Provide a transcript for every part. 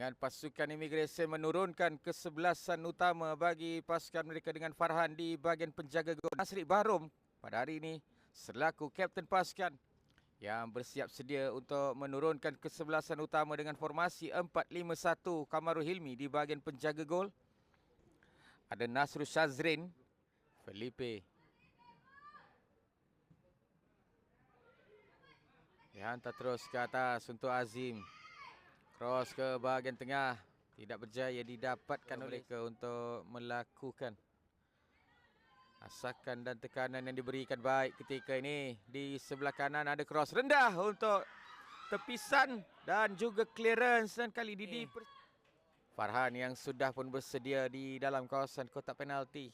dengan pasukan imigresen menurunkan kesebelasan utama bagi pasukan mereka dengan Farhan di bahagian penjaga gol. Nasri Barum pada hari ini selaku kapten pasukan yang bersiap sedia untuk menurunkan kesebelasan utama dengan formasi 4-5-1 Kamarul Hilmi di bahagian penjaga gol. Ada Nasrul Shazrin, Felipe. Dihantar terus ke atas untuk Azim. Cross ke bahagian tengah. Tidak berjaya didapatkan oleh ke untuk melakukan asakan dan tekanan yang diberikan baik ketika ini. Di sebelah kanan ada cross rendah untuk tepisan dan juga clearance dan kali ini okay. Farhan yang sudah pun bersedia di dalam kawasan kotak penalti.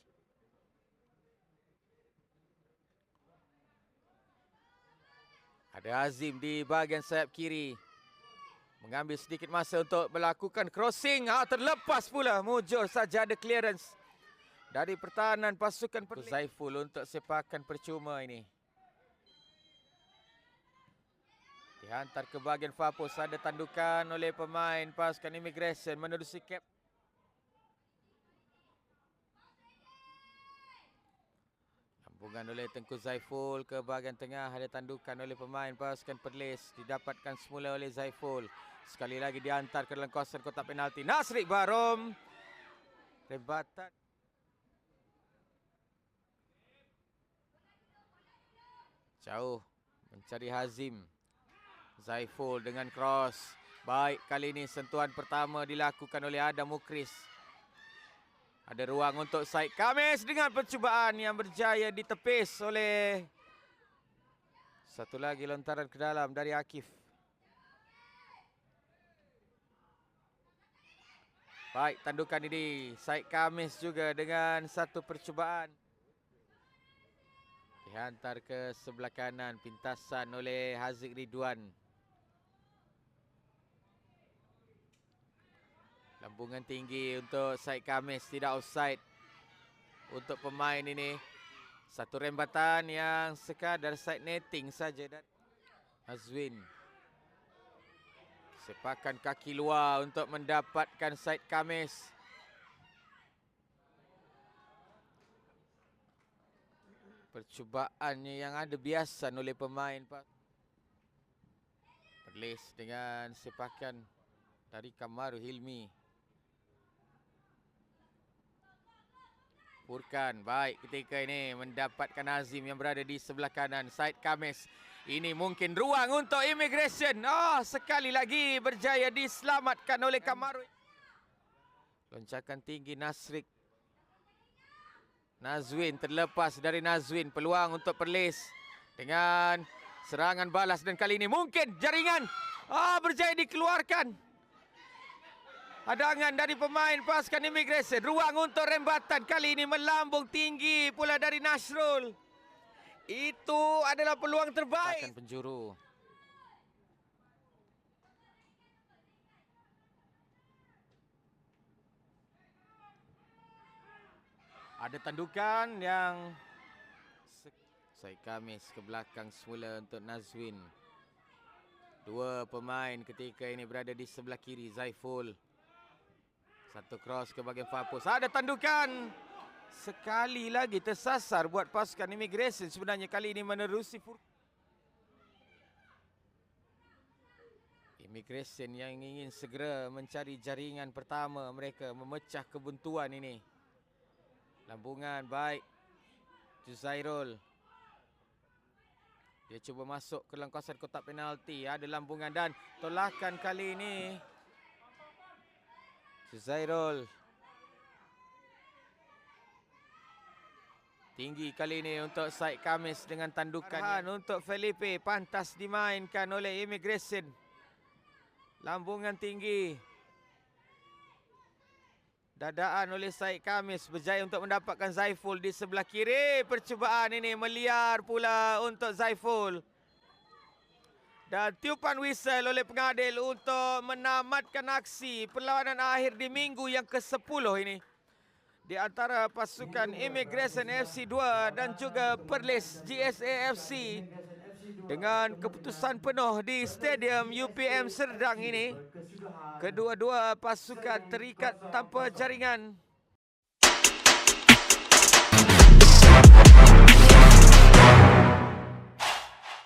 Ada Azim di bahagian sayap kiri. Mengambil sedikit masa untuk melakukan crossing. Ah, terlepas pula. Mujur saja ada clearance. Dari pertahanan pasukan Perlis. Zaiful untuk sepakan percuma ini. Dihantar ke bahagian Fapus. Ada tandukan oleh pemain pasukan Immigration menerusi cap. Sambungan oleh Tengku Zaiful ke bahagian tengah. Ada tandukan oleh pemain pasukan Perlis. Didapatkan semula oleh Zaiful. Sekali lagi diantar ke dalam kawasan kotak penalti. Nasri Barom. Rebatan. Jauh mencari Hazim. Zaiful dengan cross. Baik kali ini sentuhan pertama dilakukan oleh Adam Mukris. Ada ruang untuk Said Kamis dengan percubaan yang berjaya ditepis oleh satu lagi lontaran ke dalam dari Akif. Baik, tandukan ini Said Kamis juga dengan satu percubaan. Dihantar ke sebelah kanan pintasan oleh Haziq Ridwan. Lambungan tinggi untuk Said Kamis tidak offside untuk pemain ini. Satu rembatan yang sekadar side netting saja dan Azwin Sepakan kaki luar untuk mendapatkan Said Kamis. Percubaannya yang ada biasa oleh pemain. Perlis dengan sepakan dari Kamaru Hilmi. Furkan baik ketika ini mendapatkan Azim yang berada di sebelah kanan. Said Kamis ini mungkin ruang untuk immigration. Oh, sekali lagi berjaya diselamatkan oleh Kamaru. Loncakan tinggi Nasrik. Nazwin terlepas dari Nazwin. Peluang untuk Perlis. Dengan serangan balas dan kali ini mungkin jaringan. Ah, oh, berjaya dikeluarkan. Adangan dari pemain pasukan immigration. Ruang untuk rembatan kali ini melambung tinggi pula dari Nasrul. Itu adalah peluang terbaik. Akan penjuru. Ada tandukan yang Said Kamis ke belakang semula untuk Nazwin. Dua pemain ketika ini berada di sebelah kiri Zaiful. Satu cross ke bahagian Fapus. Ada tandukan. Sekali lagi tersasar buat pasukan immigration sebenarnya kali ini menerusi fur Immigration yang ingin segera mencari jaringan pertama mereka memecah kebuntuan ini. Lambungan baik. Juzairul. Dia cuba masuk ke dalam kotak penalti. Ada lambungan dan tolakan kali ini. Juzairul. Tinggi kali ini untuk Said Kamis dengan tandukan Arhan untuk Felipe. Pantas dimainkan oleh Immigration. Lambungan tinggi. Dadaan oleh Said Kamis berjaya untuk mendapatkan Zaiful di sebelah kiri. Percubaan ini meliar pula untuk Zaiful. Dan tiupan whistle oleh pengadil untuk menamatkan aksi perlawanan akhir di minggu yang ke-10 ini di antara pasukan Immigration FC 2 dan juga Perlis GSA FC dengan keputusan penuh di Stadium UPM Serdang ini. Kedua-dua pasukan terikat tanpa jaringan.